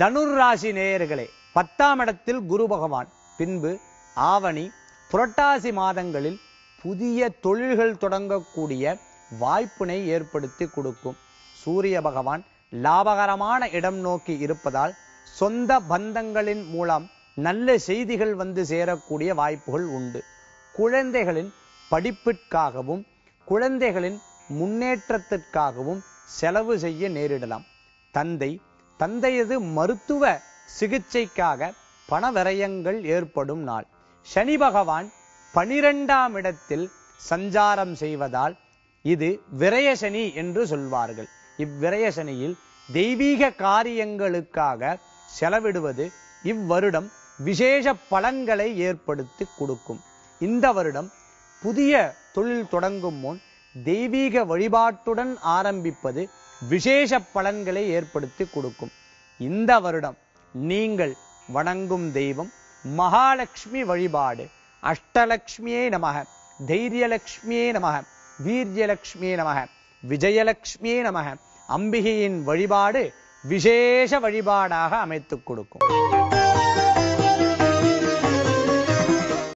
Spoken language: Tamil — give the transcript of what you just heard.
தனுர் ராசி நேயர்களே பத்தாம் இடத்தில் குரு பகவான். பின்பு ஆவணி புரட்டாசி மாதங்களில் புதிய தொழில்கள் தொடங்கக்கூடிய வாய்ப்பினை ஏற்படுத்தி கொடுக்கும். சூரிய பகவான் லாபகரமான இடம் நோக்கி இருப்பதால் சொந்த பந்தங்களின் மூலம் நல்ல செய்திகள் வந்து சேரக்கூடிய வாய்ப்புகள் உண்டு. குழந்தைகளின் படிப்பிற்காகவும் குழந்தைகளின் முன்னேற்றத்திற்காகவும் செலவு செய்ய நேரிடலாம். தந்தை தந்தையது மருத்துவ சிகிச்சைக்காக பண விரயங்கள் ஏற்படும் நாள். சனி பகவான் பனிரெண்டாம் இடத்தில் சஞ்சாரம் செய்வதால் இது விரய சனி என்று சொல்வார்கள். இவ்விரய சனியில் தெய்வீக காரியங்களுக்காக செலவிடுவது இவ்வருடம் விசேஷ பலன்களை ஏற்படுத்தி கொடுக்கும். இந்த வருடம் புதிய தொழில் தொடங்கும் முன் தெய்வீக வழிபாட்டுடன் ஆரம்பிப்பது விசேஷ பலன்களை ஏற்படுத்தி கொடுக்கும். இந்த வருடம் நீங்கள் வணங்கும் தெய்வம் மகாலட்சுமி வழிபாடு. அஷ்டலக்ஷ்மியே நமக தைரியலக்ஷ்மியே நமக வீரியலக்ஷ்மியே நமக விஜயலக்ஷ்மியே நமக அம்பிகையின் வழிபாடு விசேஷ வழிபாடாக அமைத்துக் கொடுக்கும்.